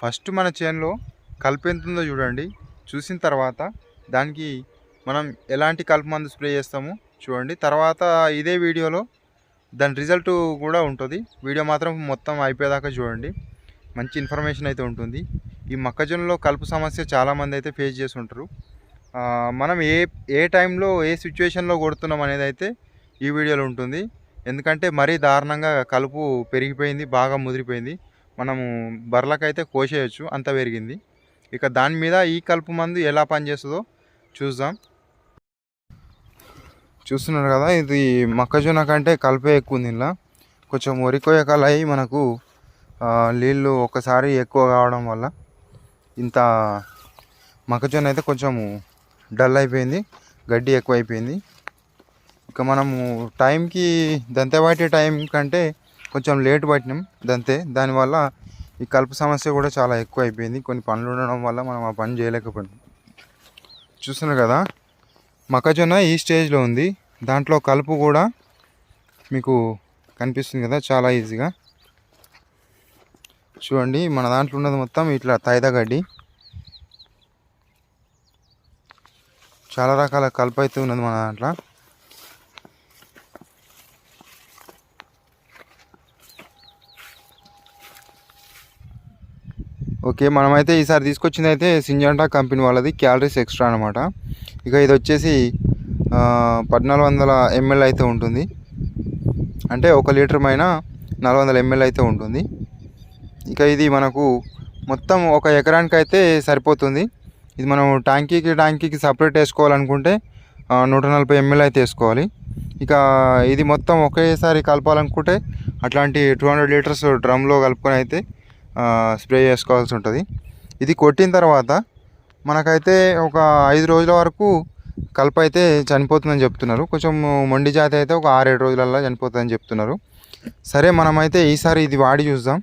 First మన చేనులో కలుపు ఎంత ఉందో చూడండి. చూసిన తర్వాత దానికి మనం ఎలాంటి కలుపు మందు స్ప్రే చేస్తామో చూడండి. తర్వాత ఇదే వీడియోలో దాని రిజల్ట్ కూడా ఉంటుంది. వీడియో మాత్రం మొత్తం అయిపోయేదాకా చూడండి. మంచి ఇన్ఫర్మేషన్ అయితే ఉంటుంది. ఈ మొక్కజొన్నలో కలుపు సమస్య చాలామంది అయితే ఫేస్ చేసి ఉంటారు. మనం ఏ ఏ టైంలో ఏ సిచ్యువేషన్లో కొడుతున్నాం అనేది అయితే ఈ వీడియోలో ఉంటుంది. ఎందుకంటే మరీ దారుణంగా కలుపు పెరిగిపోయింది బాగా ముదిరిపోయింది. మనము బర్రెలకైతే కోసేయచ్చు అంత పెరిగింది. ఇక దాని మీద ఈ కలుపు మందు ఎలా పనిచేస్తుందో చూద్దాం. చూస్తున్నారు కదా ఇది మొక్కజొన్న కంటే కలుపే ఎక్కువ ఉంది ఇలా కొంచెం వరి అయ్యి మనకు నీళ్ళు ఒకసారి ఎక్కువ కావడం వల్ల ఇంత మొక్కజొన్న అయితే కొంచెము డల్ అయిపోయింది గడ్డి ఎక్కువ అయిపోయింది ఇక మనము టైంకి దంతే టైం కంటే కొంచెం లేట్ పట్టినాం. దంతే దానివల్ల ఈ కలుపు సమస్య కూడా చాలా ఎక్కువ అయిపోయింది. కొన్ని పనులు ఉండడం వల్ల మనం ఆ పని చేయలేకపోయినాం. చూస్తున్నారు కదా? మొక్కజొన్న ఈ స్టేజ్లో ఉంది. దాంట్లో కలుపు కూడా మీకు కనిపిస్తుంది కదా? చాలా ఈజీగా చూడండి. మన దాంట్లో ఉన్నది మొత్తం ఇట్లా తైద గడ్డి. చాలా రకాల కలుపు అయితే ఉన్నది మన దాంట్లో. ఓకే మనమైతే ఈసారి తీసుకొచ్చింది అయితే సింజంటా కంపెనీ వాళ్ళది క్యాలరీస్ ఎక్స్ట్రా అనమాట ఇక ఇది వచ్చేసి పద్నాలుగు వందల ఎంఎల్ అయితే ఉంటుంది. అంటే ఒక లీటర్ పైన నాలుగు వందల ఎంఎల్ అయితే ఉంటుంది. ఇక ఇది మనకు మొత్తం ఒక ఎకరానికి అయితే సరిపోతుంది. ఇది మనం ట్యాంకీకి ట్యాంకీకి సపరేట్ వేసుకోవాలనుకుంటే నూట నలభై ఎంఎల్ అయితే వేసుకోవాలి. ఇక ఇది మొత్తం ఒకేసారి కలపాలనుకుంటే అట్లాంటి టూ హండ్రెడ్ లీటర్స్ డ్రమ్లో కలుపుకొని అయితే స్ప్రే చేసుకోవాల్సి ఉంటుంది. ఇది కొట్టిన తర్వాత మనకైతే ఒక ఐదు రోజుల వరకు కలప అయితే చనిపోతుందని చెప్తున్నారు. కొంచెం మొండి జాతి అయితే ఒక ఆరేడు రోజులల్లో చనిపోతుందని చెప్తున్నారు. సరే మనమైతే ఈసారి ఇది వాడి చూద్దాం.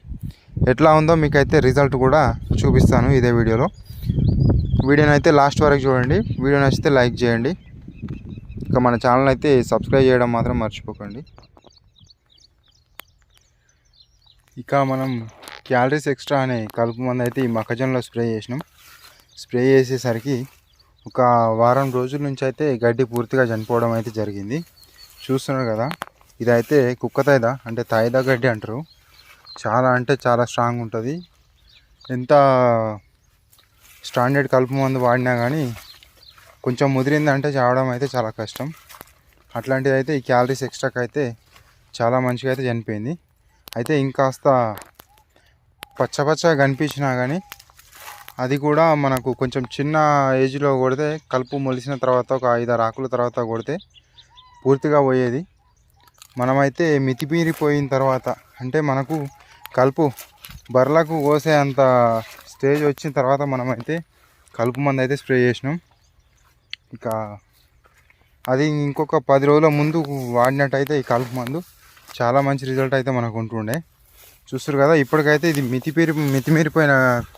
ఎట్లా ఉందో మీకైతే రిజల్ట్ కూడా చూపిస్తాను ఇదే వీడియోలో. వీడియోని అయితే లాస్ట్ వరకు చూడండి. వీడియో నచ్చితే లైక్ చేయండి. ఇంకా మన ఛానల్ అయితే సబ్స్క్రైబ్ చేయడం మాత్రం మర్చిపోకండి. ఇక మనం క్యాలరీస్ ఎక్స్ట్రా అనే కలుపు మందు అయితే ఈ మొక్కజొన్నలో స్ప్రే చేసినాం. స్ప్రే చేసేసరికి ఒక వారం రోజుల నుంచి అయితే గడ్డి పూర్తిగా చనిపోవడం అయితే జరిగింది. చూస్తున్నారు కదా ఇదైతే కుక్క తాయిదా అంటే తాయిదా గడ్డి అంటారు. చాలా అంటే చాలా స్ట్రాంగ్ ఉంటుంది. ఎంత స్టాండర్డ్ కలుపు మందు వాడినా కానీ కొంచెం ముదిరిందంటే చావడం అయితే చాలా కష్టం. అట్లాంటిది అయితే ఈ క్యాలరీస్ ఎక్స్ట్రాకి అయితే చాలా మంచిగా అయితే చనిపోయింది. అయితే ఇంకాస్త పచ్చ పచ్చగా కనిపించినా కానీ అది కూడా మనకు కొంచెం చిన్న ఏజ్లో కొడితే కలుపు మొలిసిన తర్వాత ఒక ఐదారు ఆకుల తర్వాత కొడితే పూర్తిగా పోయేది. మనమైతే మితిమీరిపోయిన తర్వాత అంటే మనకు కలుపు బర్రెలకు కోసే అంత స్టేజ్ వచ్చిన తర్వాత మనమైతే కలుపు మందు అయితే స్ప్రే చేసినాం. ఇక అది ఇంకొక పది రోజుల ముందు వాడినట్టయితే ఈ కలుపు మందు చాలా మంచి రిజల్ట్ అయితే మనకు ఉంటుండే. చూస్తారు కదా ఇప్పటికైతే ఇది మితిపేరి మితిమీరిపోయిన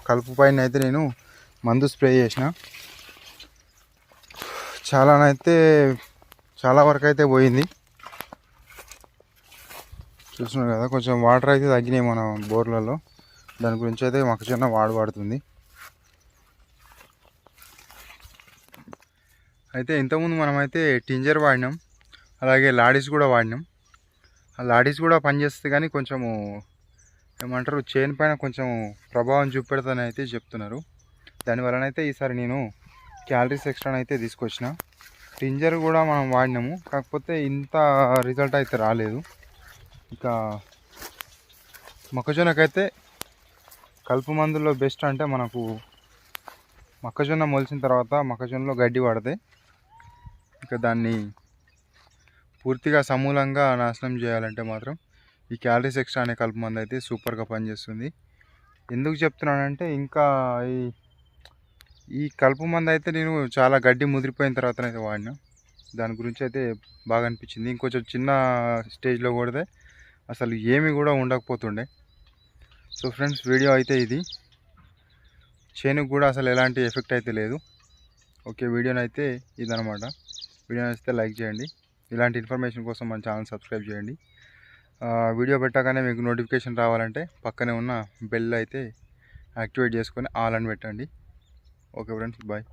కలుపు పైన అయితే నేను మందు స్ప్రే చేసిన. చాలానైతే చాలా వరకు అయితే పోయింది. చూస్తున్నారు కదా కొంచెం వాటర్ అయితే తగ్గినాయి మన బోర్లలో. దాని గురించి అయితే మొక్కజొన్న వాడబడుతుంది అయితే ఇంతకుముందు మనమైతే టింజర్ వాడినాం అలాగే లాడీస్ కూడా వాడినాం. ఆ లాడీస్ కూడా పనిచేస్తుంది కానీ కొంచెము ఏమంటారు చైన్ పైన కొంచెం ప్రభావం చూపెడతానని అయితే చెప్తున్నారు. దానివలన అయితే ఈసారి నేను క్యాలరీస్ ఎక్స్ట్రా అయితే తీసుకొచ్చిన. టింజర్ కూడా మనం వాడినాము కాకపోతే ఇంత రిజల్ట్ అయితే రాలేదు. ఇక మొక్కజొన్నకైతే కలుపు మందుల్లో బెస్ట్ అంటే మనకు మొక్కజొన్న మొలిచిన తర్వాత మొక్కజొన్నలో గడ్డి పడితే ఇక దాన్ని పూర్తిగా సమూలంగా నాశనం చేయాలంటే మాత్రం ఈ క్యాలరీస్ ఎక్స్ట్రా అనే కలుపు మందు అయితే సూపర్గా పనిచేస్తుంది. ఎందుకు చెప్తున్నానంటే ఇంకా ఈ ఈ కలుపు మందు అయితే నేను చాలా గడ్డి ముదిరిపోయిన తర్వాత అయితే వాడినా. దాని గురించి అయితే బాగా అనిపించింది. ఇంకొంచెం చిన్న స్టేజ్లో కొడితే అసలు ఏమి కూడా ఉండకపోతుండే. సో ఫ్రెండ్స్ వీడియో అయితే ఇది. చేనుకు కూడా అసలు ఎలాంటి ఎఫెక్ట్ అయితే లేదు. ఓకే వీడియోని అయితే ఇదనమాట వీడియో నచ్చితే లైక్ చేయండి. ఇలాంటి ఇన్ఫర్మేషన్ కోసం మన ఛానల్ సబ్స్క్రైబ్ చేయండి. వీడియో పెట్టగానే మీకు నోటిఫికేషన్ రావాలంటే పక్కనే ఉన్న బెల్ అయితే యాక్టివేట్ చేసుకొని ఆల్ అని పెట్టండి. Okay friends bye.